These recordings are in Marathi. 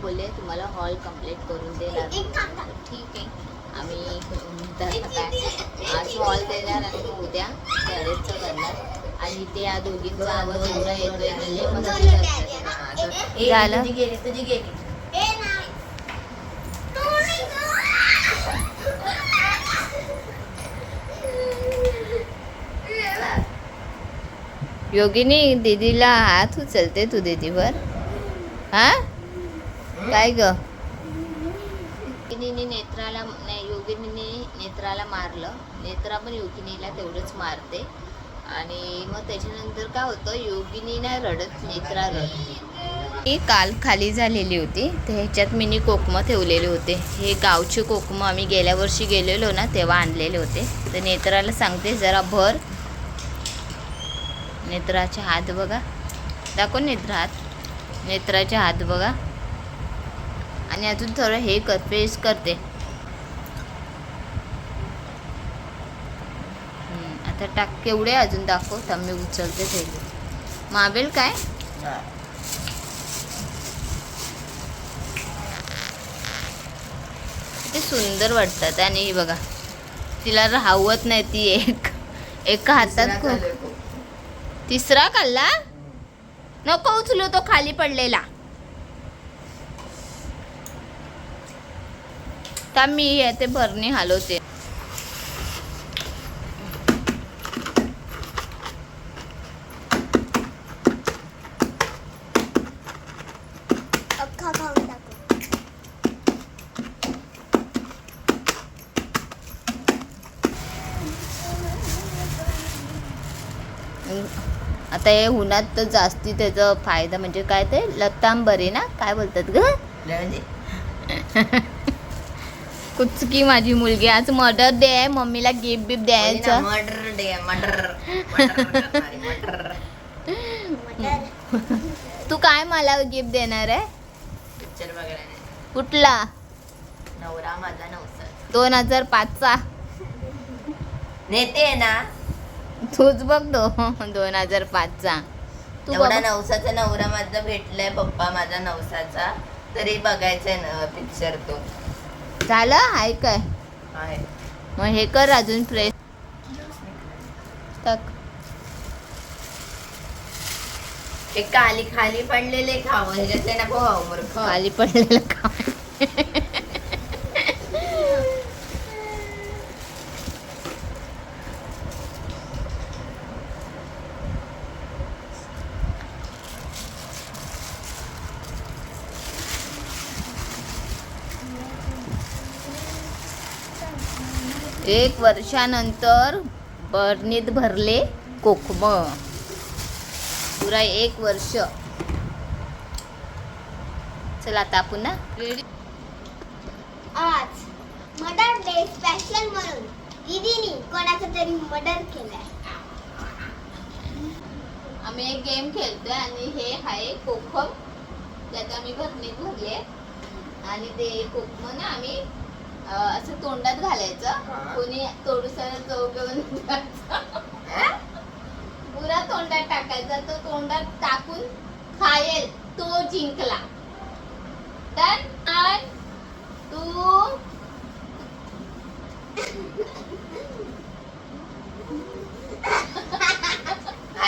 बोलले तुम्हाला हॉल कंप्लीट करून देणार. ठीक आहे. आम्ही काय आज हॉल देणार आणि उद्या गॅरेजचं करणार. आणि ते या दोघींचा आवाज एवढा येतोय म्हणजे. झालं? गेली तुझी गेली. योगिनी दीदीला हात उचलते तू दीदीवर? हा? काय ग? योगिनीने नेत्राला नाही योगिनीने नेत्राला मारलं. नेत्रा पण योगिनीला तेवढंच मारते. आणि मग त्याच्यानंतर काय होतं? योगिनी नाही रडत नेत्रा रडते. ही काल खाली झालेली होती. तर ह्याच्यात मिनी कोकमं ठेवलेले होते. हे गावचे कोकमं आम्ही गेल्या वर्षी गेलेलो ना तेव्हा आणलेले होते. तर नेत्राला सांगते जरा भर. नेत्राचे हात बघा. दाखव नेत्र हात. नेत्राचे हात बघा. आणि अजून थोडं हे कर पेस करते. आता टाक केवढे अजून दाखव थांब मी उचलते ते मावेल काय? ते सुंदर वाटतात आणि हे बघा. तिला राहवत नाही ती एक. एका हातात तिसरा खाल्ला नको उचलू तो खाली पडलेला. तर मी हे ते भरणी हलवते. आता हे उन्हात तर जास्ती त्याचा फायदा म्हणजे काय ते? लतांबरी ना? काय बोलतात ग? म्हणजे? कुचकी माझी मुलगी. आज मर्डर डे आहे. मम्मीला गिफ्ट बिफ्ट द्यायचं. मटर डे मटर तू काय मला गिफ्ट देणार आहे? पिक्चर बघायला. कुठला? नवरा माझा नवसा दोन हजार पाचचा. नेते ना. तूच बघ तो दोन हजार पाचचा. तू एवढा बघ. नवसाचा नवरा माझा भेटलाय पप्पा माझा नवसाचा. तरी बघायचंय ना पिक्चर तो. झालं? आहे काय? मग हे कर अजून फ्रेश. टाक ते खाली खाली पडलेले खावं ह्याच्यातले नको खाऊ मूर्ख. खाली पडलेलं का एक वर्षानंतर बरणीत भरले कोकम. पुरा एक वर्ष. चला आता रेडी आज मर्डर डे स्पेशल म्हणून दीदीनी कोणाचं तरी मर्डर केलंय. आम्ही एक गेम खेळतोय आणि हे आहे कोकम. त्यात आम्ही भरणीत भरले. आणि ते कोकम ना आम्ही असं तोंडात घालायचं. कोणी तोडूसार चौकवून पुरा तोंडात टाकायचा. तो तोंडात टाकून खायेल. तो जिंकला. तर टू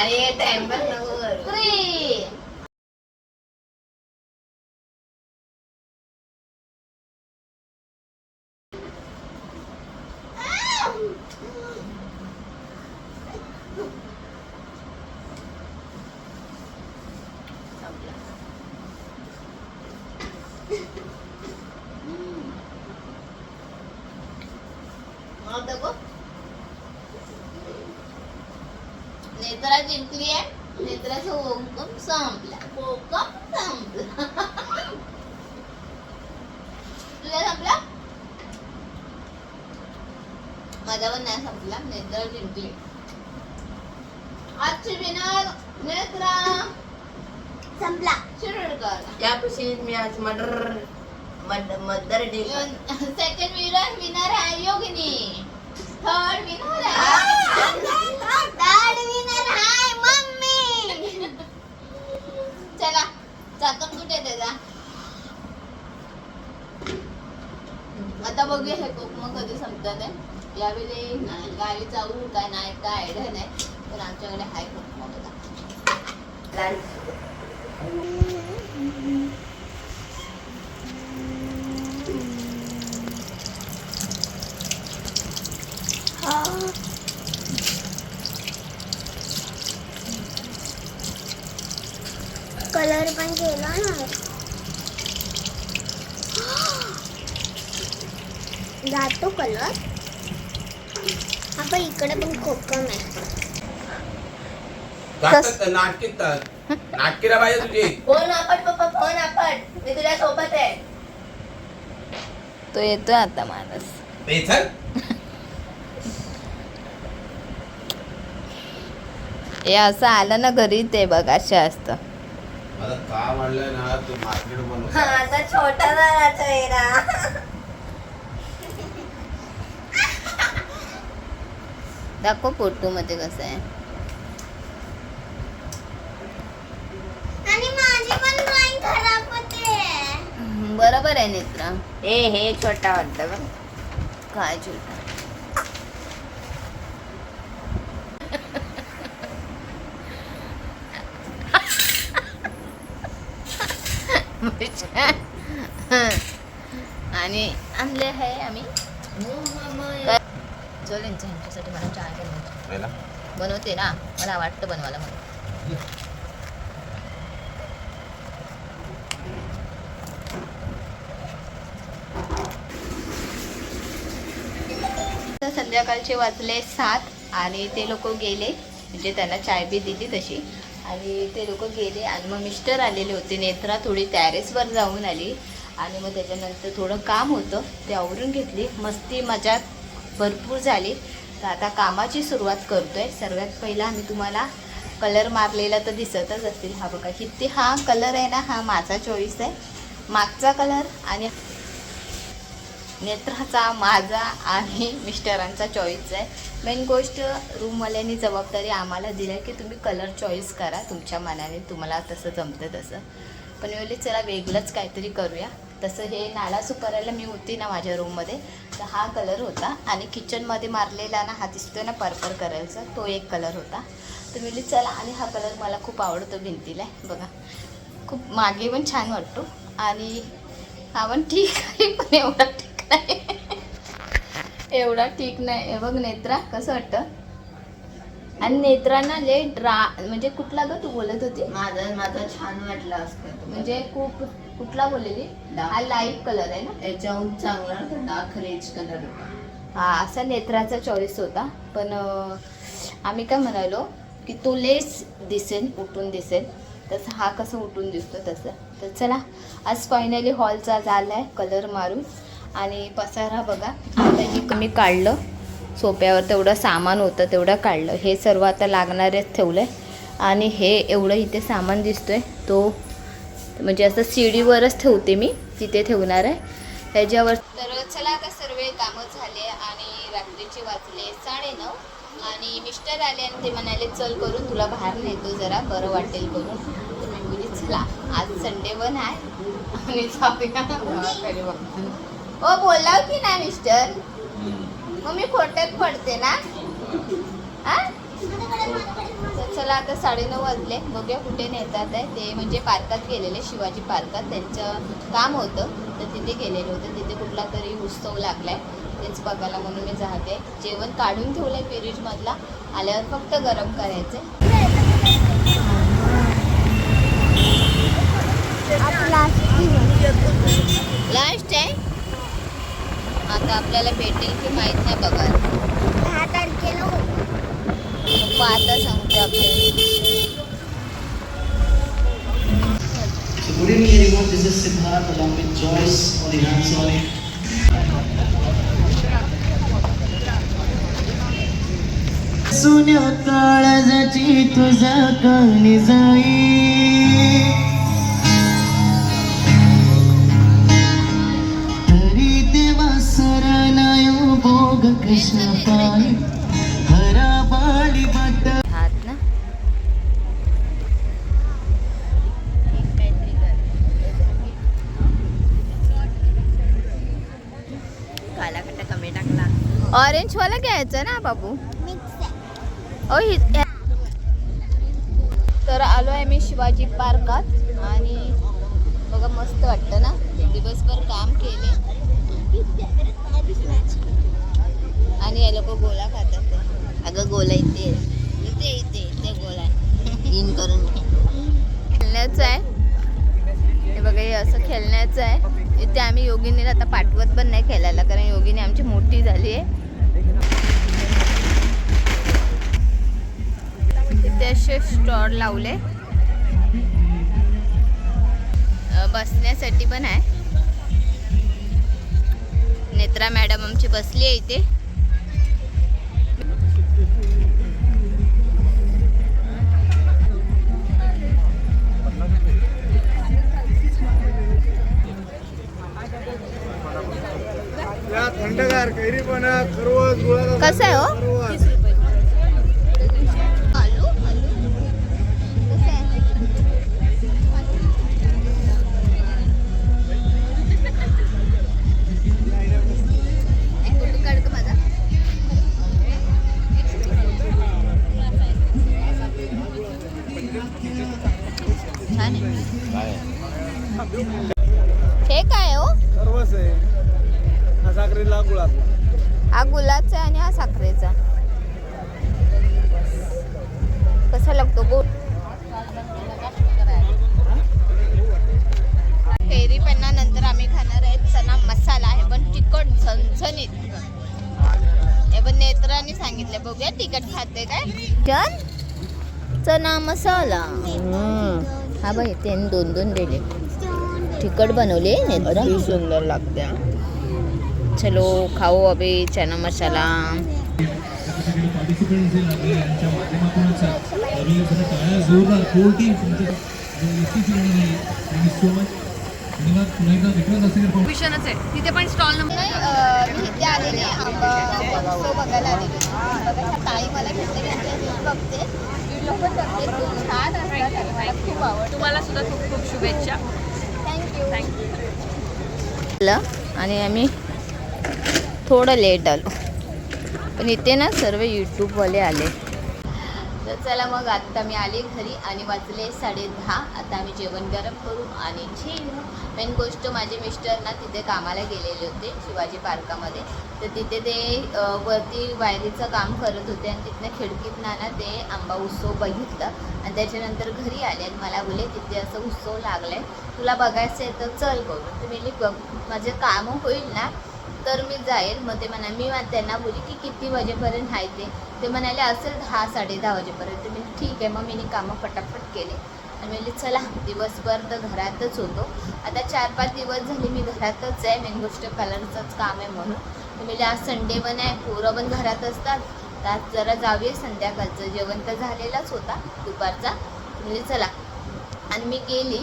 अरे टाइमपास नको करू. थ्री संपला. मग बघू. नेत्रा जिंकली आहे. नेत्राचा कोकम संपला. कोकम संपला. तुझा संपला? माझा पण नाही संपला. नेत्रा जिंकली आजची विनर नेत्रा. संपला. शिरोडकर मी आज मटर mother day. Second winner winner आहे योगिनी. थर्ड विनर आहे. थर्ड विनर आहे मम्मी. चला जातो कुठे त्याचा आता बघूया हे मग कधी संपतं नाही यावेळी गावी जाऊ काय नाही काय आयडिया नाही. पण आमच्याकडे हाय कोकम होता पण ना जातो कलर आपण इकडे पण कोकम आहे. जातात नाटकीत नाटकीला पाहिजे तुझी. फोन आपट पप्पा फोन आपट मी तुझ्या सोबत आहे. तो येतोय आता माणूस. ते चल. हे असं आलं ना घरी ते बघ असे असतं. मला का म्हणलंय ना तू मार्केट बनव हा आता छोटा दाखव फोटो मध्ये कसं आहे. आणि माझी पण ड्रॉइंग खराब होते. हम्म, बरोबर आहे नेत्रा. ए हे छोटा वाटतं बघ. काय छोटा? आणि आणले आहे आम्ही. चल यांच्या ह्यांच्यासाठी मला चहा बनवायची बनवते ना. मला वाटतं बनवायला म्हणून. संध्याकाळचे वाजले सात आणि ते लोक गेले. म्हणजे त्यांना चाय बी दिली तशी. आणि ते लोक गेले आणि मग मिस्टर आलेले होते नेत्रा थोडी टॅरेसवर जाऊन आली. आणि मग त्याच्यानंतर थोडं काम होतं ते आवरून घेतली. मस्ती मजा भरपूर झाली. तर आता कामाची सुरुवात करतोय. सर्वात पहिला आम्ही तुम्हाला कलर मारलेला तर दिसतच असतील. हा बघा किती हा कलर आहे ना हा माझा चॉईस आहे. मागचा कलर आणि नेत्राचा माझा आणि मिस्टरांचा चॉईस आहे. मेन गोष्ट रूमवाल्यांनी जबाबदारी आम्हाला दिली आहे की तुम्ही कलर चॉईस करा तुमच्या मनाने तुम्हाला तसं जमतं तसं. पण मी बोलली चला वेगळंच काहीतरी करूया. तसं हे नाला सुपारायला मी होती ना माझ्या रूममध्ये तर हा कलर होता. आणि किचनमध्ये मारलेला ना हा दिसतोय ना पर्पल कलरचा तो एक कलर होता. तर मी चला आणि हा कलर मला खूप आवडतो भिंतीला. बघा खूप मागे पण छान वाटतो. आणि हा पण ठीक आहे पण एवढा ठीक नाही. एवढा ठीक नाही. हे बघ नेत्रा कसं वाटतं? आणि नेत्रांना ले ड्रा म्हणजे कुठला ग तू बोलत होती? माझं माझं छान वाटलं असतं म्हणजे खूप कुठला बोललेली? हा लाइट कलर आहे ना? याच्याहून चांगला डार्क रेज कलर होता. हा असा नेत्राचा चॉईस होता. पण आम्ही काय म्हणालो की तो लेस दिसेल उठून दिसेल. तसं हा कसं उठून दिसतो तसं. तर चला आज फायनली हॉलचा झाला आहे कलर मारून. आणि पसारा बघा. आता हे कमी काढलं. सोप्यावर तेवढं सामान होतं तेवढं काढलं. हे सर्व आता लागणारेच ठेवलं आहे आणि हे एवढं इथे सामान दिसतोय. तो म्हणजे असं सीडीवरच ठेवते मी तिथे ठेवणार आहे. त्याच्यावर तर चला आता सर्व कामं झाले आणि रात्रीचे वाजले साडेनऊ. आणि मिस्टर आले आणि ते म्हणाले चल करून तुला बाहेर नेतो जरा बरं वाटेल करून. तर मी चला आज संडे पण आहे. आणि जाऊया. ओ बोलला की नाही मिस्टर मग मी खोट्यात पडते ना? हा? तर चला आता साडेनऊ वाजले. बघूया कुठे नेतात आहे. ते म्हणजे पार्कात गेलेले शिवाजी पार्कात. त्यांचं काम होतं. तर तिथे गेलेले होते. तिथे कुठला तरी उत्सव लागलाय. तेच बघायला म्हणून मी जाते. जेवण काढून ठेवलंय फ्रीजमधला आल्यावर फक्त गरम करायचं लास्ट आहे आता आपल्याला भेटेल की माहीत नाही बघा दहा तारखेला होतं. पप्पा आता सांगते आपल्याला So good evening everyone, this is Siddharth along with Joyce on the hands on. सुन्या काळजाची तुझा कानी जाई ऑरेंज वाला घ्यायचं ना बाबू? ओ हि तर आलो आहे मी शिवाजी पार्कात आणि बघा मस्त वाटतं ना? दिवसभर काम केले. आणि हे लोक गोला खातात. अगं गोला इथे. इथे इथे इथे गोला इन करून खेळण्याचं आहे. हे बघा हे असं खेळण्याचं आहे. इथे आम्ही योगिनीला आता पाठवत पण नाही खेळायला कारण योगिनी आमची मोठी झाली आहे. असे स्टॉल लावले. बसण्यासाठी पण आहे. नेत्रा मॅडम आमची बसली आहे इथे. कसं आहे हो? झणझणीत हे पण नेत्राने सांगितले बघूया तिखट खाते काय? चल चना मसाला हा बाई त्याने दोन दोन दिले. तिखट बनवले नेत्रा. सुंदर लागते. चलो खाओ अबे चना मसाला जोरदार आहे. तिथे पण स्टॉल नंबर मी इथे आलेले आंबा उत्सव बघायला आलेले ताई मला बघते. व्हिडिओ पण बघते. खूप छान असतात. आणि मला खूप आवडतं. तुम्हाला सुद्धा खूप खूप शुभेच्छा. थँक्यू थँक्यू आणि आम्ही थोडं लेट आलो. पण इथे ना सर्व यूट्यूबवाले आले. तर चला मग आत्ता मी आले घरी आणि वाचले साडे दहा. आता आम्ही जेवण गरम करू आणि झेल मेन गोष्ट माझे मिस्टर ना तिथे कामाला गेलेले होते शिवाजी पार्कामध्ये. तर तिथे ते वरती वायरीचं काम करत होते आणि तिथनं खिडकीत ना ते आंबा उत्सव बघितलं. आणि त्याच्यानंतर घरी आले आणि मला बोले तिथे असं उत्सव लागलाय. तुला बघायचं आहे तर चल करू तर मी बघ माझे कामं होईल ना तर मी जाईल. मग ते म्हणा मी त्यांना बोलली की किती वाजेपर्यंत आहे ते? ते म्हणाले असेल दहा साडे दहा वाजेपर्यंत. मी ठीक आहे. मग मी कामं पटापट केले. आणि म्हणजे चला दिवसभर तर घरातच होतो. आता चार पाच दिवस झाले मी घरातच आहे. मेन गोष्ट कलरचंच काम आहे म्हणून. तर आज संडे पण आहे. पोरं पण घरात असतात. तर आज जरा जाऊया. संध्याकाळचं जेवण तर झालेलाच होता दुपारचा. म्हणजे चला. आणि मी गेली.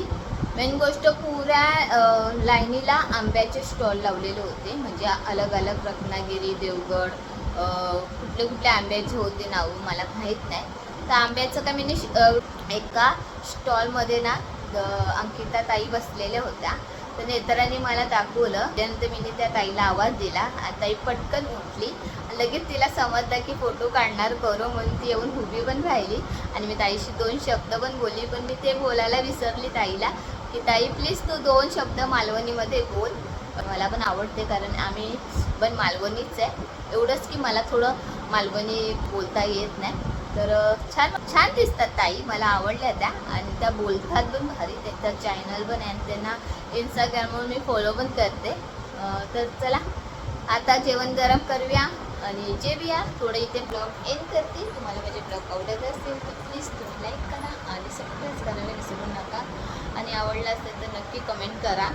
मेन गोष्ट पुऱ्या लाईनीला आंब्याचे स्टॉल लावलेले होते. म्हणजे अलग अलग रत्नागिरी देवगड कुठले कुठले आंब्याचे होते नाव मला माहीत नाही. तर आंब्याचं का मी एका स्टॉलमध्ये ना अंकिता ताई बसलेल्या होत्या. तर नेत्राने मला दाखवलं. त्यानंतर मी त्या ताईला आवाज दिला. ताई पटकन उठली. लगेच तिला समजलं की फोटो काढणार करो म्हणून ती येऊन उभी पण राहिली. आणि मी ताईशी दोन शब्द पण बोलली. पण मी ते बोलायला विसरली ताईला. की ताई प्लीज तू दोन शब्द मालवणीमध्ये बोल. मला पण आवडते कारण आम्ही पण मालवणीच आहे. एवढंच की मला थोडं मालवणी बोलता येत नाही. तर छान छान दिसतात ताई. मला आवडल्या त्या. आणि त्या बोलतात पण भारी. त्यांचा चॅनल पण आहे आणि त्यांना इंस्टाग्रामवर मी फॉलो पण करते. तर चला आता जेवण गरम करूया आणि जे बी या थोडं इथे ब्लॉग एंड करते. तुम्हाला माझे ब्लॉग आवडत असतील तर प्लीज तुम्ही लाईक करा आणि सबस्क्राईब करायला विसरू नका. आणि आवडलं असेल तर नक्की कमेंट करा.